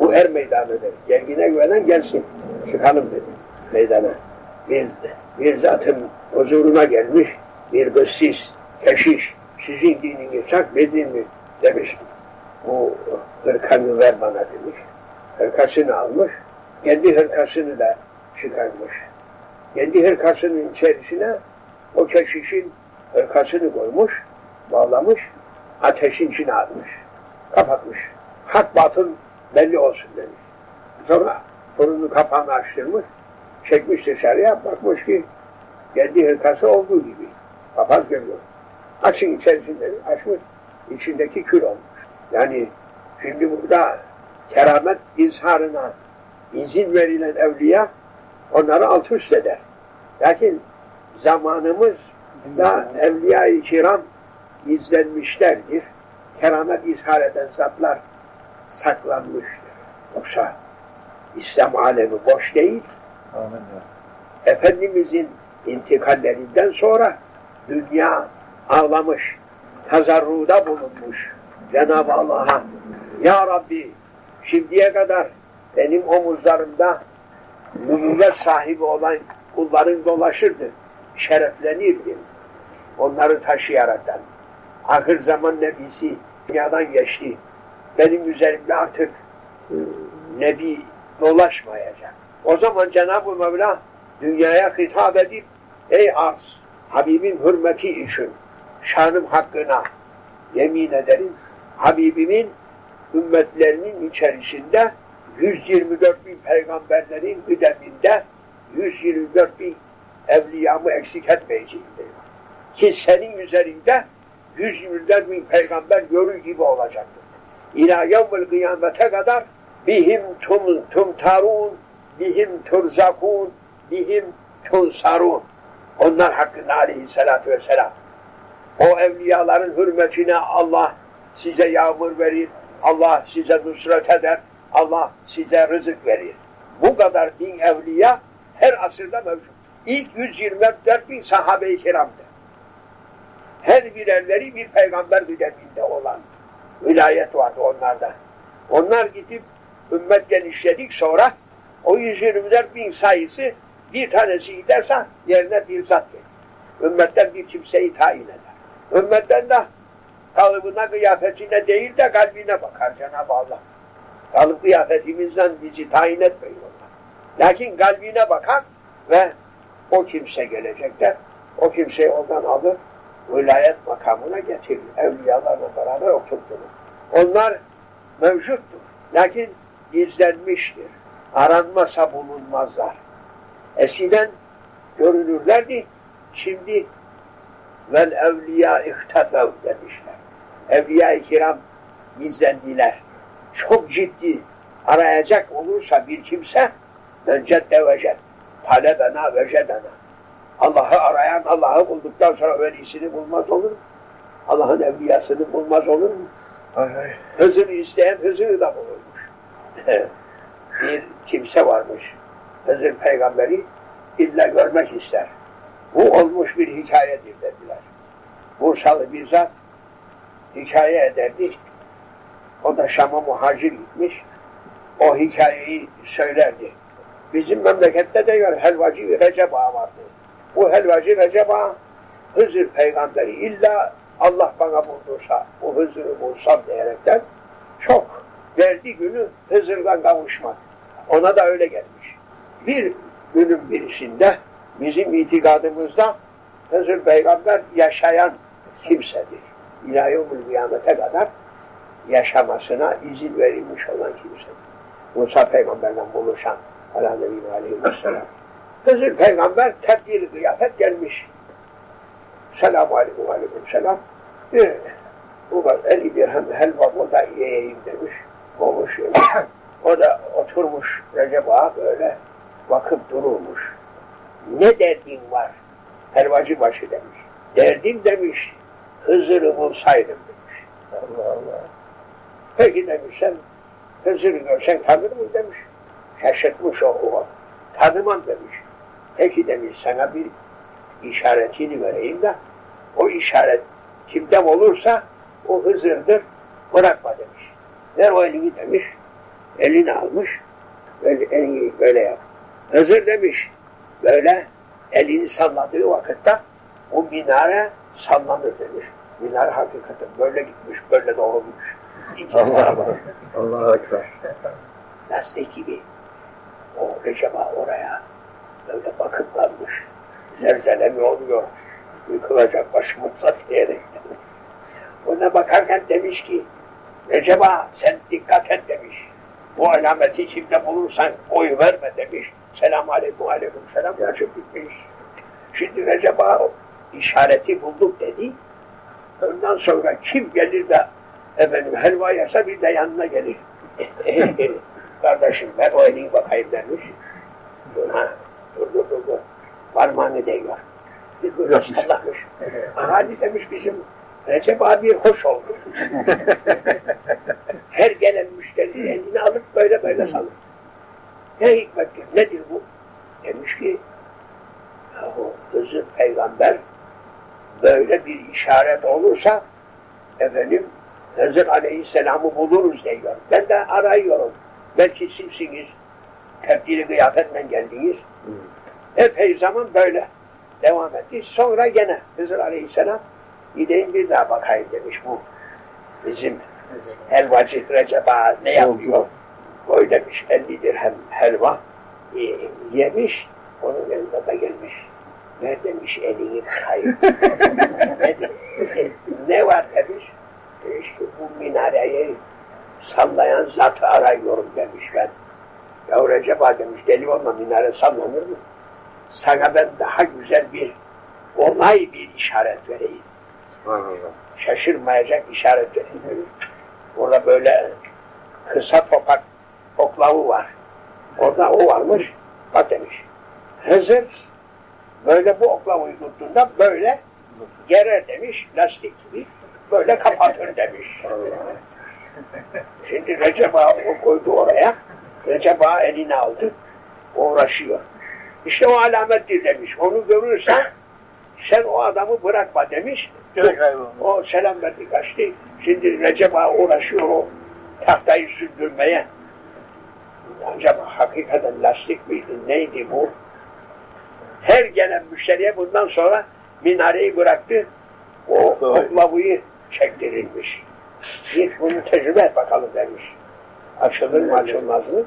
Bu er meydanıdır. Gergine güvenen gelsin. Çıkalım dedi meydana. Bir, bir zatın huzuruna gelmiş, bir kıssiz, keşiş, sizin dininiz hak bedin mi demiş. Bu hırkanı ver bana demiş. Hırkasını almış, kendi hırkasını da çıkarmış. Kendi hırkasının içerisine o keşişin hırkasını koymuş, bağlamış, ateşin içine atmış, kapatmış. Hak batıl belli olsun demiş. Sonra fırının kapağını açtırmış, çekmiş dışarıya, bakmış ki kendi hırkası olduğu gibi. Papaz görüyor. Açın içerisinde açmış, içindeki kül olmuş. Yani şimdi burada keramet izharına izin verilen evliya onları alt üst eder. Lakin zamanımızda evliya-i kiram izlenmişlerdir. Keramet izhar eden zatlar saklanmıştır. Yoksa İslam alemi boş değil. Amin. Efendimizin intikallerinden sonra dünya ağlamış, tazarruda bulunmuş Cenab-ı Allah'a. Ya Rabbi şimdiye kadar benim omuzlarımda nübüvvet sahibi olan kulların dolaşırdı, şereflenirdi. Onları taşıyaraktan. Ahir zaman nebisi dünyadan geçti. Benim üzerimde artık nebi dolaşmayacak. O zaman Cenab-ı Mevla dünyaya hitap edip ey arz Habibin hürmeti için şanım hakkına yemin ederim Habibimin ümmetlerinin içerisinde 124 bin peygamberlerin kıdeminde 124 bin evliyamı eksik etmeyeceğim diyor. Ki senin üzerinde 124 bin peygamber görür gibi olacaktır. İlâ yevmel kıyamete kadar bihim tum, tumtarun, bihim turzakun, bihim tunsarun. Onlar hakkında aleyhissalatü vesselam. O evliyaların hürmetine Allah size yağmur verir, Allah size nusret eder, Allah size rızık verir. Bu kadar din evliya her asırda mevcut. İlk 124 bin sahabe-i kiramdı. Her birerleri bir peygamber güdeminde olan vilayet vardı onlarda. Onlar gidip ümmet genişledik sonra o 124 bin sayısı bir tanesi giderse yerine bir zat gelir. Ümmetten bir kimseyi tayin eder. Ümmetten de kalıbına, kıyafetine değil de kalbine bakar Cenab-ı Allah. Kalıp kıyafetimizden bizi tayin etmeyin onlar. Lakin kalbine bakar ve o kimse gelecekte o kimseyi ondan alır, vilayet makamına getirir. Evliyalarla beraber oturtur. Onlar mevcuttur. Lakin gizlenmiştir. Aranmasa bulunmazlar. Eskiden görünürlerdi, şimdi vel evliya ihtefev demişler. Evliya-i kiram gizlendiler. Çok ciddi arayacak olursa bir kimse mencedde veced, talebena vecedena. Allah'ı arayan Allah'ı bulduktan sonra velisini bulmaz olur mu? Allah'ın evliyasını bulmaz olur mu? Hızır'ı isteyen Hızır'ı da bulurmuş. bir kimse varmış. Hızır peygamberi illa görmek ister. Bu olmuş bir hikayedir dediler. Bursalı bir zat hikaye ederdi. O da Şam'a muhacir gitmiş. O hikayeyi söylerdi. Bizim memlekette de helvacı Recep Ağa vardı. Bu helvacı Recep Ağa Hızır peygamberi illa Allah bana buldursa, bu Hızır'ı bulsam diyerekten çok verdi günü Hızır'dan kavuşmak. Ona da öyle gelmiş. Bir günün birisinde bizim itikadımızda Hızır peygamber yaşayan kimsedir. İlahiyumul kıyamete kadar yaşamasına izin verilmiş olan kimsedir. Musa peygamberle buluşan ala nebi aleyhisselam. Hızır peygamber tebdil kıyafet gelmiş. Selamu aleyküm aleyküm selam. Bir, bu var 50 dirhem helva burada yiyeyim demiş. Olmuş. O da oturmuş Recep Ağa böyle bakıp dururmuş. Ne derdin var? Helvacı başı demiş. Derdim demiş. Hızır'ı bulsaydım demiş. Allah Allah. Peki demiş sen Hızır'ı görsen tanır mı demiş. Şaşırtmış o o. Tanımam demiş. Peki demiş sana bir işaretini vereyim de o işaret kimden olursa o Hızır'dır bırakma demiş. Ver o elini demiş. Elini almış, böyle elini böyle yap. Hızır demiş, böyle elini salladığı vakitte o minare sallanır demiş. Minare hakikaten böyle gitmiş, böyle doğrulmuş. Allah. Allah. Allah Ekber. Lastik gibi. O Recep'a oraya böyle bakıp kalmış. Zelzele mi oluyor? Yıkılacak başımıza diyerek. Ona bakarken demiş ki Recep'a sen dikkat et demiş. Bu alameti kimde bulursan oy verme demiş. Selam aleyküm aleyküm selam kaçıp gitmiş. Şimdi Recep'a işareti bulduk dedi. Ondan sonra kim gelir de efendim helva yasa bir de yanına gelir. Kardeşim ver o elini bakayım demiş. Ha, dur dur dur. dur. Parmağını değiyor. Bir böyle sallamış. Hadi demiş bizim Recep abi hoş oldu. Her gelen müşteri elini alıp böyle böyle salır. Ne hikmettir, nedir bu? Demiş ki, yahu Hızır peygamber böyle bir işaret olursa efendim Hızır aleyhisselamı buluruz diyor. Ben de arıyorum. Belki sizsiniz. Tebdili kıyafetle geldiniz. Epey zaman böyle devam etti. Sonra gene Hızır aleyhisselam gideyim bir daha bakayım demiş bu. Bizim helvacı Recep Ağa ne yapıyor? Koy demiş 50 dirhem helva e, yemiş. Onun yanında da gelmiş. Ver demiş elini hayır. ne, ne var demiş. Demiş ki bu minareyi sallayan zatı arıyorum demiş ben. Ya Recep Ağa demiş deli olma minare sallanır mı? Sana ben daha güzel bir olay bir işaret vereyim. Allah. Şaşırmayacak işaret vereyim. Orada böyle kısa topak oklavı var. Orada o varmış. Bak demiş. Hızır böyle bu oklavayı tuttuğunda böyle gerer demiş. Lastik gibi. Böyle kapatır demiş. Şimdi Recep Ağa koydu oraya. Recep Ağa elini aldı. Uğraşıyor. İşte o alamettir demiş. Onu görürsen sen o adamı bırakma demiş. O selam verdi kaçtı. Şimdi Recep Ağa uğraşıyor o tahtayı sürdürmeye. Acaba hakikaten lastik miydi? Neydi bu? Her gelen müşteriye bundan sonra minareyi bıraktı. O oklavayı çektirilmiş. Git bunu tecrübe et bakalım demiş. Açılır mı açılmaz mı?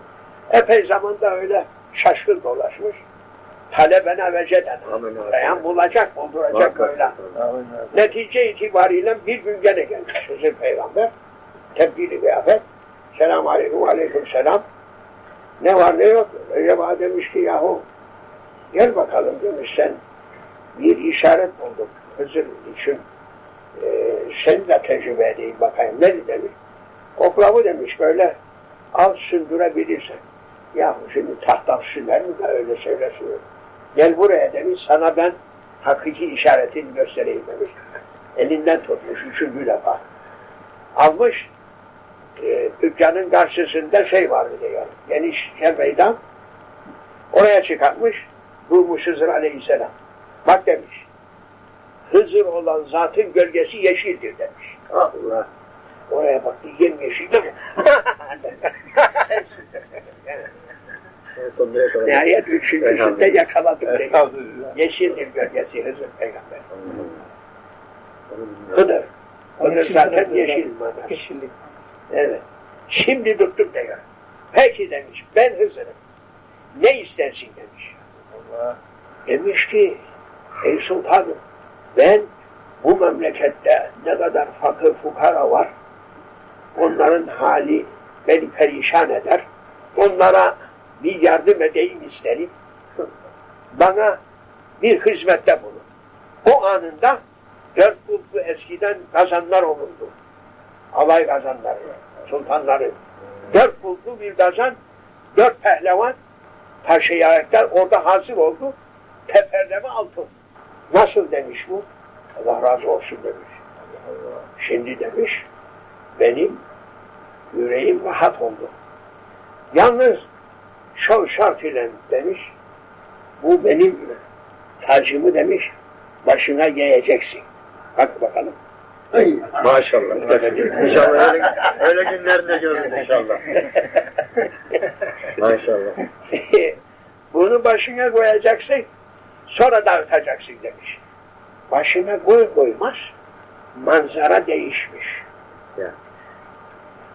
Epey zamanda öyle şaşkın dolaşmış. Talebene veceden. Amin. Arayan bulacak, bulduracak böyle. Netice itibariyle bir gün gene gelmiş Hızır Peygamber. Tebdili kıyafet. Selamun aleyküm, aleyküm selam. Ne var ne yok. Ağa demiş ki yahu gel bakalım demiş sen bir işaret bulduk Hızır için. Ee, sen de tecrübe edeyim bakayım. Ne demiş? Oklavı demiş böyle al sündürebilirsen. Yahu şimdi tahtam süner mi de öyle söylesin. Gel buraya demiş sana ben hakiki işaretini göstereyim demiş. Elinden tutmuş üçüncü defa. Almış e, dükkanın karşısında şey vardı diyor. Geniş meydan. Oraya çıkartmış. Durmuş Hızır Aleyhisselam. Bak demiş. Hızır olan zatın gölgesi yeşildir demiş. Allah. Oraya baktı yemyeşil değil mi? En sonunda yakaladım. Nihayet üçüncüsünde yakaladım demiş. Yeşildir gölgesi Hızır Peygamber. Hıdır. Hıdır Yeşil zaten yeşil manası. Yeşillik. Evet. Şimdi tuttum diyor. Peki demiş ben Hızır'ım. Ne istersin demiş. Demiş ki ey sultanım ben bu memlekette ne kadar fakir fukara var onların hali beni perişan eder. Onlara bir yardım edeyim isterim. Bana bir hizmette bulun. O anında dört buldu eskiden kazanlar olurdu. Alay kazanları, sultanları. Dört buldu bir kazan, dört pehlevan taşı yayaklar orada hazır oldu. Teperdeme altın. Nasıl demiş bu? Allah razı olsun demiş. Şimdi demiş benim yüreğim rahat oldu. Yalnız şu şart ile demiş bu benim tacımı demiş başına giyeceksin. Bak bakalım. Maşallah. İnşallah öyle, öyle günlerinde görürüz inşallah. Maşallah. Bunu başına koyacaksın, sonra dağıtacaksın demiş. Başına koy koymaz, manzara değişmiş. Ya.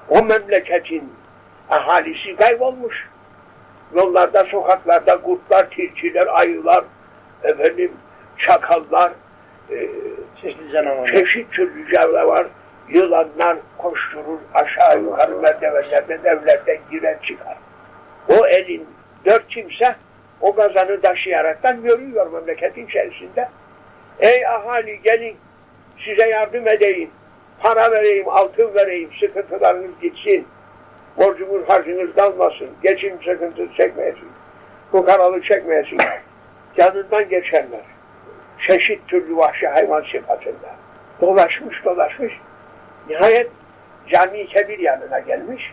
O memleketin ahalisi kaybolmuş. Yollarda, sokaklarda kurtlar, tilkiler, ayılar, efendim, çakallar, e, Çeşitli canavarlar. çeşit türlü canavar, yılanlar koşturur aşağı yukarı merdivenlerden, evlerden girer çıkar. O elin dört kimse o kazanı taşıyaraktan yürüyor memleketin içerisinde. Ey ahali gelin size yardım edeyim, para vereyim, altın vereyim, sıkıntılarınız gitsin, borcunuz harcınız kalmasın, geçim sıkıntısı çekmeyesin, fukaralık çekmeyesin. Yanından geçenler, çeşit türlü vahşi hayvan sıfatında. Dolaşmış dolaşmış, nihayet cami kebir yanına gelmiş.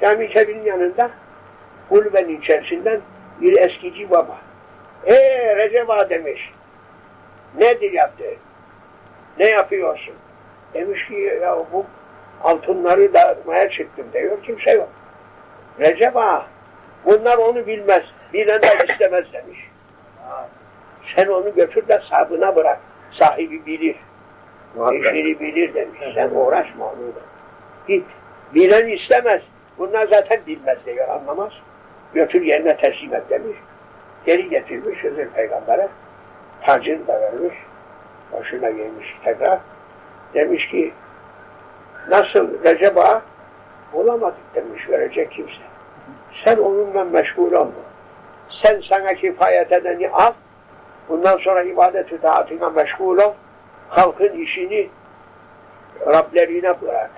Cami kebirin yanında kulübenin içerisinden bir eskici baba. Eee Recep demiş. Nedir yaptı? Ne yapıyorsun? Demiş ki ya bu altınları dağıtmaya çıktım diyor. Kimse yok. Recep Ağa bunlar onu bilmez. Bilen de istemez demiş. Sen onu götür de sabına bırak. Sahibi bilir. İşini bilir demiş. Sen uğraşma onunla. Git. Bilen istemez. Bunlar zaten bilmez diyor. Anlamaz. Götür yerine teslim et demiş. Geri getirmiş Hızır Peygamber'e. Tacını da vermiş. Başına giymiş tekrar. Demiş ki nasıl Recep Ağa bulamadık demiş verecek kimse. Sen onunla meşgul olma. Sen sana kifayet edeni al. Bundan sonra ibadet-i taatına meşgul ol. Halkın işini Rablerine bırak.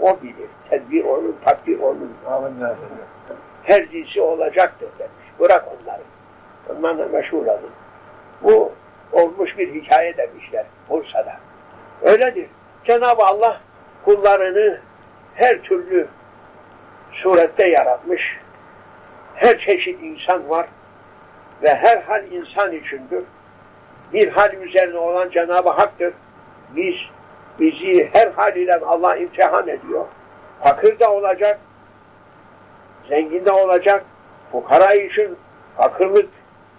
O bilir. Tedbir onun, takdir onun. Her cinsi olacaktır demiş. Bırak onları. Onlarla meşgul olun. Bu olmuş bir hikaye demişler Bursa'da. Öyledir. Cenab-ı Allah kullarını her türlü surette yaratmış. Her çeşit insan var ve her hal insan içindir. Bir hal üzerine olan Cenab-ı Hak'tır. Biz bizi her haliyle Allah imtihan ediyor. Fakir de olacak, zengin de olacak. Fukara için fakirlik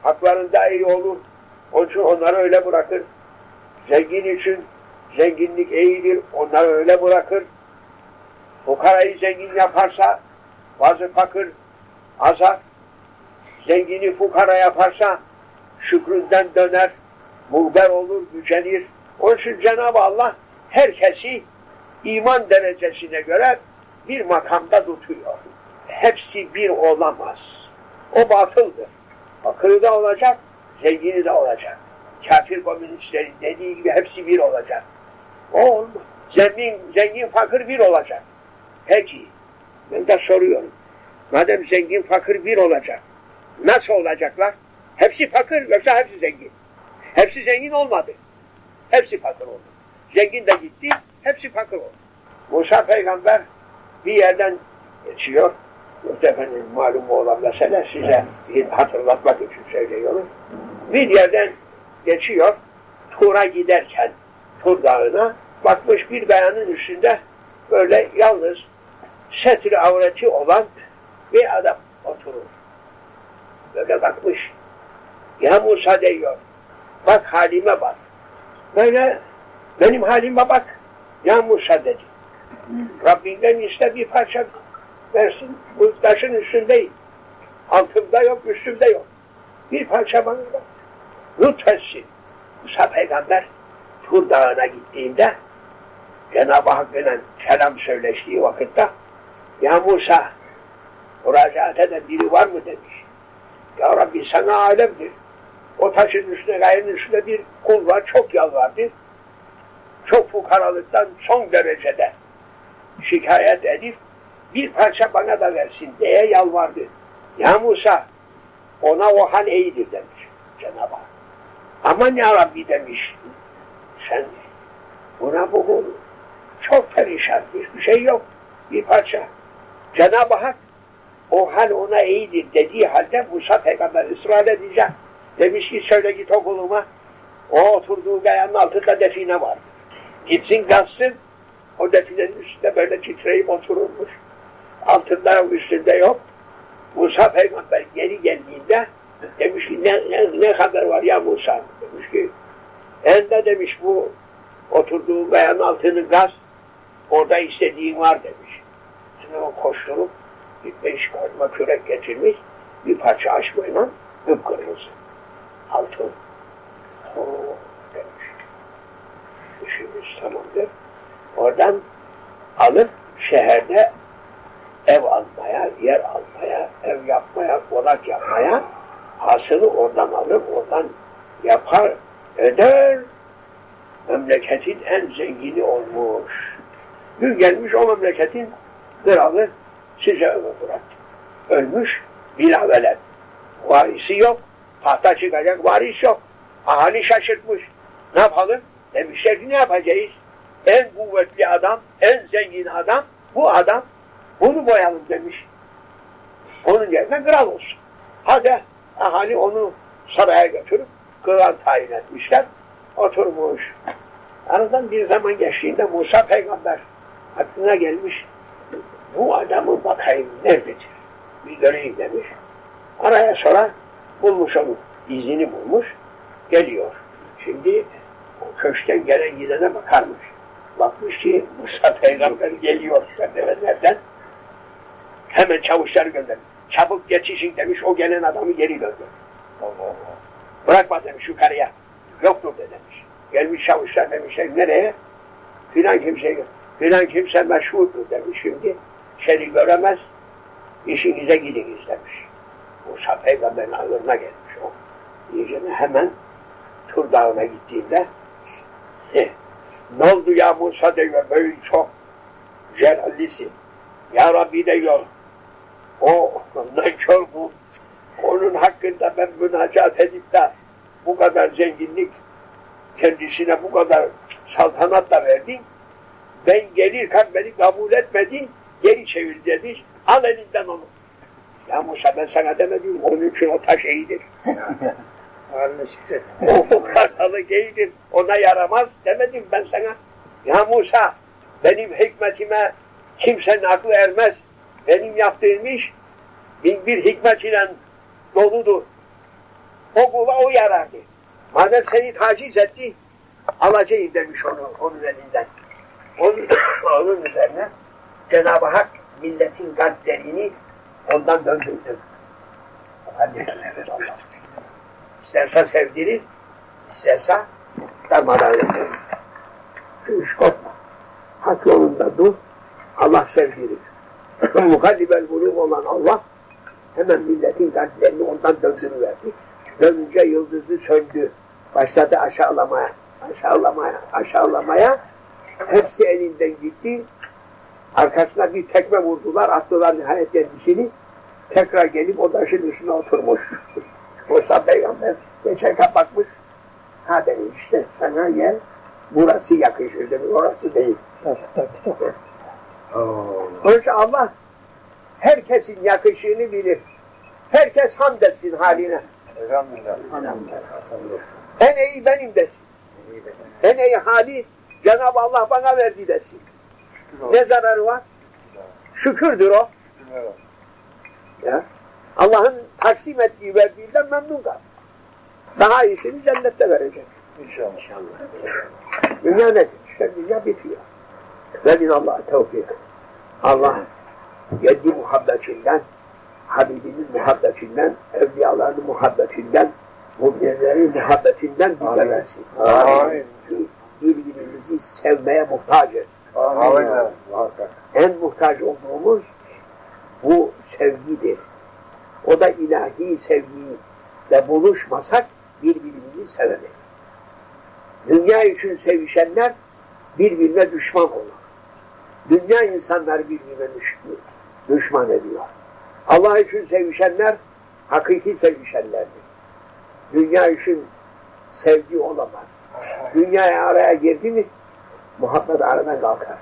haklarında iyi olur. Onun için onları öyle bırakır. Zengin için zenginlik iyidir. Onları öyle bırakır. Fukarayı zengin yaparsa bazı fakir azar. Zengini fukara yaparsa şükründen döner. Muhber olur, gücenir. Onun için Cenab-ı Allah herkesi iman derecesine göre bir makamda tutuyor. Hepsi bir olamaz. O batıldır. Fakiri de olacak, zengini de olacak. Kafir komünistlerin dediği gibi hepsi bir olacak. O olmaz. Zengin, zengin fakir bir olacak. Peki, ben de soruyorum. Madem zengin fakir bir olacak, nasıl olacaklar? Hepsi fakir yoksa hepsi zengin. Hepsi zengin olmadı. Hepsi fakir oldu. Zengin de gitti, hepsi fakir oldu. Musa peygamber bir yerden geçiyor. Yok efendim malum olan mesele size hatırlatmak için söylüyorum. Bir yerden geçiyor. Tur'a giderken Tur Dağı'na bakmış bir kayanın üstünde böyle yalnız setri avreti olan bir adam oturur. Böyle bakmış. Ya Musa diyor. Bak halime bak. Böyle benim halime bak. Ya Musa dedi. Rabbinden iste bir parça versin. Bu taşın üstündeyim. Altımda yok, üstümde yok. Bir parça bana ver. Lütfetsin. Musa peygamber Tur Dağı'na gittiğinde Cenab-ı Hakk'la kelam söyleştiği vakitte Ya Musa müracaat eden biri var mı demiş. Ya Rabbi sana alemdir. O taşın üstüne, gayenin üstüne bir kul var, çok yalvardı. Çok fukaralıktan son derecede şikayet edip bir parça bana da versin diye yalvardı. Ya Musa ona o hal iyidir demiş Cenab-ı Hak. Aman ya Rabbi demiş. Sen buna bu kul çok perişan, hiçbir şey yok. Bir parça. Cenab-ı Hak o hal ona iyidir dediği halde Musa peygamber ısrar edecek. Demiş ki söyle git okuluma. O oturduğu gayanın altında define var. Gitsin kalsın. O definenin üstünde böyle titreyip oturulmuş. Altında üstünde yok. Musa peygamber geri geldiğinde demiş ki ne, ne, ne haber var ya Musa? Demiş ki ende demiş bu oturduğu kayanın altını gaz orada istediğin var demiş. Şimdi o koşturup bir beş karma kürek getirmiş bir parça açmayla kıpkırmızı. Altın. Oo demiş. İşimiz tamamdır. Oradan alıp şehirde ev almaya, yer almaya, ev yapmaya, konak yapmaya hasılı oradan alır, oradan yapar, eder. Memleketin en zengini olmuş. Gün gelmiş o memleketin kralı size ömür bıraktı. Ölmüş, bila veled. Varisi yok, tahta çıkacak varis yok. Ahali şaşırtmış. Ne yapalım? Demişler ki ne yapacağız? En kuvvetli adam, en zengin adam bu adam. Bunu boyalım demiş. Onun yerine kral olsun. Hadi ahali onu saraya götürüp kral tayin etmişler. Oturmuş. Aradan bir zaman geçtiğinde Musa peygamber aklına gelmiş. Bu adamı bakayım nerededir? Bir göreyim demiş. Araya sonra bulmuş onu. izini bulmuş. Geliyor. Şimdi o köşkten gelen gidene bakarmış. Bakmış ki Musa peygamber geliyor merdivenlerden. Hemen çavuşları göndermiş. Çabuk yetişin demiş. O gelen adamı geri döndür. Bırakma demiş yukarıya. Yoktur de demiş. Gelmiş çavuşlar demişler nereye? Filan kimse. Filan kimse meşhurdur demiş şimdi. Seni göremez. İşinize gidiniz demiş. Musa peygamberin ağırına gelmiş o. Diyeceğine hemen Tur Dağı'na gittiğinde ne oldu ya Musa diyor böyle çok celallisin. Ya Rabbi diyor o nankör bu. Onun hakkında ben münacat edip de bu kadar zenginlik kendisine bu kadar saltanat da verdin. Ben gelirken beni kabul etmedin, geri çevir demiş. Al elinden onu. Ya Musa ben sana demedim, onun için o taş iyidir. Haline şükret. o kartalık iyidir, ona yaramaz demedim ben sana. Ya Musa, benim hikmetime kimsenin aklı ermez. Benim yaptığım iş bin bir hikmet ile doludur. O kula o yarardı. Madem seni taciz etti, alacağım demiş onu, onun elinden. Onun, onun üzerine Cenab-ı Hak milletin kalplerini ondan döndürdü. İsterse sevdirir, isterse darmadağın eder. Şu iş korkma. Hak yolunda dur, Allah sevdirir. Mukallibel buluk olan Allah hemen milletin kalplerini ondan döndürüverdi. Dönünce yıldızı söndü. Başladı aşağılamaya, aşağılamaya, aşağılamaya. Hepsi elinden gitti. Arkasına bir tekme vurdular, attılar nihayet kendisini. Tekrar gelip o taşın üstüne oturmuş. Musa peygamber geçerken bakmış. Ha demiş işte sana gel. Burası yakışır demiş, orası değil. Onun için Allah herkesin yakışığını bilir. Herkes hamd etsin haline. Elhamdülillah. En iyi benim desin. En iyi hali Cenab-ı Allah bana verdi desin. Ne zararı var? Şükürdür o. Ya. Allah'ın taksim ettiği verdiğinden memnun kal. Daha iyisini cennette verecek. İnşallah. Dünya nedir? İşte dünya bitiyor. Ve minallah tevfik. Allah yedi muhabbetinden, Habibinin muhabbetinden, evliyaların muhabbetinden, müminlerin muhabbetinden bize versin. Amin. Birbirimizi sevmeye muhtacız. Amin. En muhtaç olduğumuz bu sevgidir. O da ilahi sevgiyle buluşmasak birbirimizi sevemeyiz. Dünya için sevişenler birbirine düşman olur. Dünya insanlar birbirine düşman ediyor. Allah için sevişenler hakiki sevişenlerdir. Dünya için sevgi olamaz. Dünyaya araya girdi mi muhabbet aradan kalkar.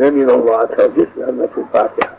Emin Allah'a tevfik ve Fatiha.